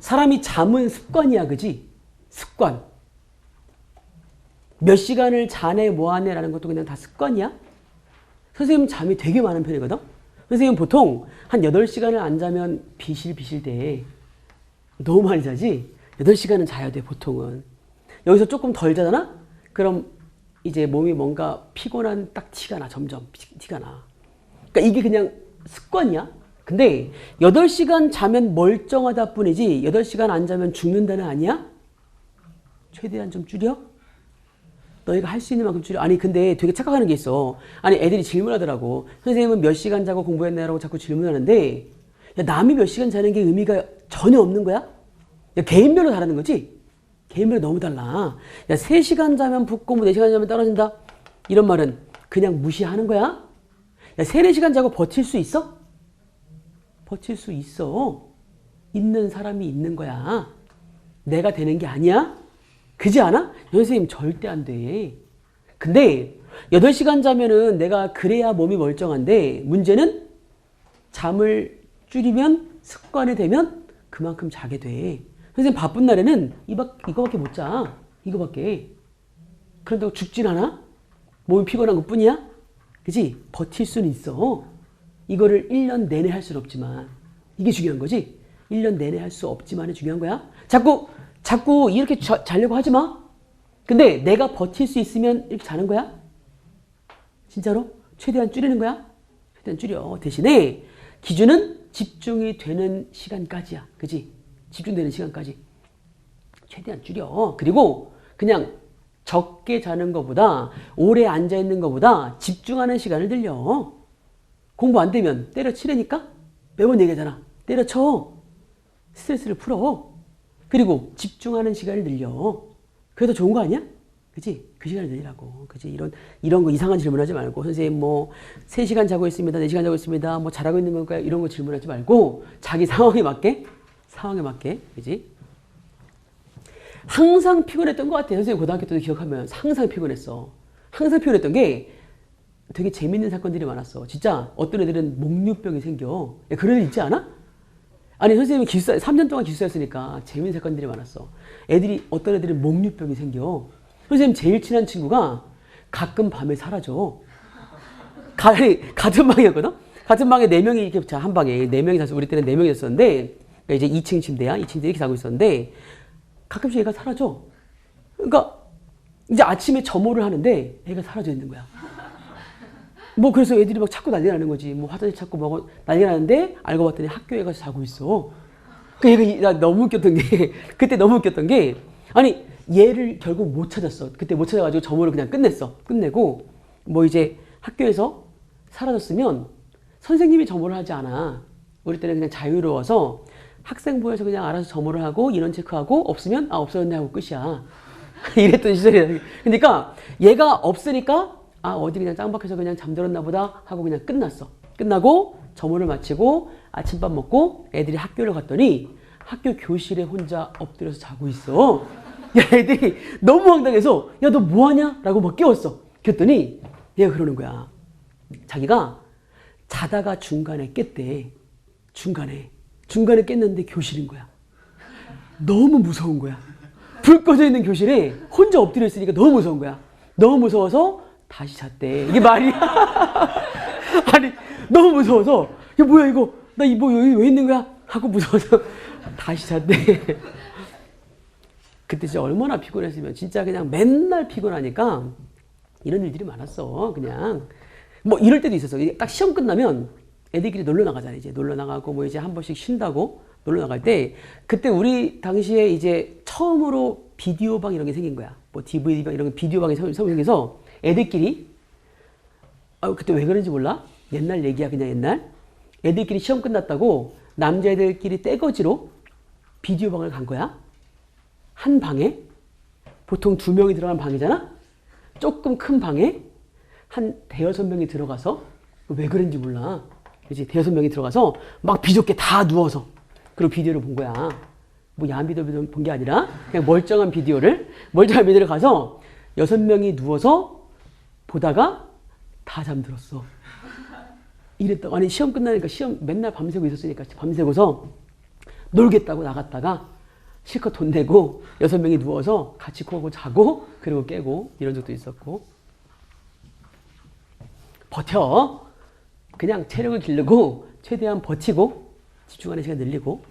사람이 잠은 습관이야, 그지? 습관. 몇 시간을 자네, 뭐하네 라는 것도 그냥 다 습관이야? 선생님 잠이 되게 많은 편이거든? 선생님 보통 한 8시간을 안 자면 비실비실 돼. 너무 많이 자지? 8시간은 자야 돼, 보통은. 여기서 조금 덜 자잖아? 그럼 이제 몸이 뭔가 피곤한 딱 티가 나, 점점 피- 티가 나. 그러니까 이게 그냥 습관이야. 근데 8시간 자면 멀쩡하다 뿐이지 8시간 안 자면 죽는다는 아니야? 최대한 좀 줄여? 너희가 할 수 있는 만큼 줄여. 아니 근데 되게 착각하는 게 있어. 아니 애들이 질문하더라고. 선생님은 몇 시간 자고 공부했나요? 라고 자꾸 질문하는데 야, 남이 몇 시간 자는 게 의미가 전혀 없는 거야? 야, 개인별로 다르는 거지? 개인별로 너무 달라. 야, 3시간 자면 붙고 뭐 4시간 자면 떨어진다? 이런 말은 그냥 무시하는 거야? 야, 3, 4시간 자고 버틸 수 있어? 버틸 수 있어. 있는 사람이 있는 거야. 내가 되는 게 아니야? 그지 않아? 선생님 절대 안 돼. 근데 8시간 자면은 내가 그래야 몸이 멀쩡한데 문제는 잠을 줄이면 습관이 되면 그만큼 자게 돼. 선생님 바쁜 날에는 이밖, 이거밖에 못 자. 이거밖에. 그런다고 죽진 않아? 몸이 피곤한 것 뿐이야? 그지? 버틸 수는 있어. 이거를 1년 내내 할 수는 없지만. 이게 중요한 거지? 1년 내내 할 수 없지만이 중요한 거야. 자꾸, 자꾸 이렇게 자, 자려고 하지 마. 근데 내가 버틸 수 있으면 이렇게 자는 거야? 진짜로? 최대한 줄이는 거야? 최대한 줄여. 대신에 기준은 집중이 되는 시간까지야. 그지? 집중되는 시간까지. 최대한 줄여. 그리고 그냥 적게 자는 것보다 오래 앉아 있는 것보다 집중하는 시간을 늘려. 공부 안 되면 때려치려니까 매번 얘기하잖아. 때려쳐. 스트레스를 풀어. 그리고 집중하는 시간을 늘려. 더 좋은 거 아니야? 그지? 그 시간을 늘리라고. 그지? 이런, 이런 거 이상한 질문 하지 말고, 선생님 뭐, 3시간 자고 있습니다. 4시간 자고 있습니다. 뭐, 잘하고 있는 건가요? 이런 거 질문하지 말고, 자기 상황에 맞게, 상황에 맞게, 그지? 항상 피곤했던 것 같아요. 선생님 고등학교 때도 기억하면 항상 피곤했어. 항상 피곤했던 게 되게 재밌는 사건들이 많았어. 진짜 어떤 애들은 목류병이 생겨. 야, 그런 애 있지 않아? 아니 선생님이 기숙사 3년 동안 기숙사였으니까 재밌는 사건들이 많았어. 애들이 어떤 애들은 목류병이 생겨. 선생님 제일 친한 친구가 가끔 밤에 사라져. 가, 같은 방이었거든? 같은 방에 네 명이 이렇게 자, 한 방에 네 명이 잤어. 우리 때는 네 명이 었었는데 그러니까 이제 2층 침대야. 2층 침대 이렇게 자고 있었는데 가끔씩 얘가 사라져. 그러니까 이제 아침에 점호를 하는데 애가 사라져 있는 거야. 뭐 그래서 애들이 막 찾고 난리 나는 거지. 뭐 화장실 찾고 뭐 난리 나는데 알고 봤더니 학교에 가서 자고 있어. 그 얘가 나 너무 웃겼던 게 그때 너무 웃겼던 게 아니 얘를 결국 못 찾았어. 그때 못 찾아가지고 점호를 그냥 끝냈어. 끝내고 뭐 이제 학교에서 사라졌으면 선생님이 점호를 하지 않아. 우리 때는 그냥 자유로워서 학생부에서 그냥 알아서 점호를 하고 인원 체크하고 없으면 아 없어졌네 하고 끝이야. 이랬던 시절이야. 그러니까 얘가 없으니까 아 어디 그냥 짱박해서 그냥 잠들었나 보다 하고 그냥 끝났어. 끝나고 점호를 마치고 아침밥 먹고 애들이 학교를 갔더니 학교 교실에 혼자 엎드려서 자고 있어. 야 애들이 너무 황당해서 야 너 뭐하냐? 라고 막 깨웠어. 그랬더니 얘가 그러는 거야. 자기가 자다가 중간에 깼대. 중간에. 중간에 깼는데 교실인 거야. 너무 무서운 거야. 불 꺼져 있는 교실에 혼자 엎드려 있으니까 너무 무서운 거야. 너무 무서워서 다시 잤대. 이게 말이야. 아니, 너무 무서워서, 야, 뭐야, 이거. 나 이거 여기 왜 있는 거야? 하고 무서워서 다시 잤대. 그때 진짜 얼마나 피곤했으면 진짜 그냥 맨날 피곤하니까 이런 일들이 많았어. 그냥. 뭐 이럴 때도 있었어. 딱 시험 끝나면 애들끼리 놀러 나가잖아. 이제 놀러 나가고 뭐 이제 한 번씩 쉰다고 놀러 나갈 때 그때 우리 당시에 이제 처음으로 비디오 방 이런 게 생긴 거야. 뭐 DVD 방 이런 거 비디오 방이 처음 생겨서 애들끼리 아 그때 왜 그런지 몰라? 옛날 얘기야 그냥 옛날. 애들끼리 시험 끝났다고 남자애들끼리 떼거지로 비디오 방을 간 거야. 한 방에 보통 두 명이 들어간 방이잖아. 조금 큰 방에 한 대여섯 명이 들어가서 왜 그런지 몰라. 그지 대여섯 명이 들어가서 막 비좁게 다 누워서 그리고 비디오를 본 거야. 뭐 야한 비디오 본게 아니라 그냥 멀쩡한 비디오를 멀쩡한 비디오를 가서 여섯 명이 누워서 보다가 다 잠들었어. 이랬다. 아니 시험 끝나니까 시험 맨날 밤새고 있었으니까 밤새고서 놀겠다고 나갔다가 실컷 돈 내고 여섯 명이 누워서 같이 코고 자고 그리고 깨고 이런 적도 있었고 버텨 그냥 체력을 기르고 최대한 버티고 집중하는 시간 늘리고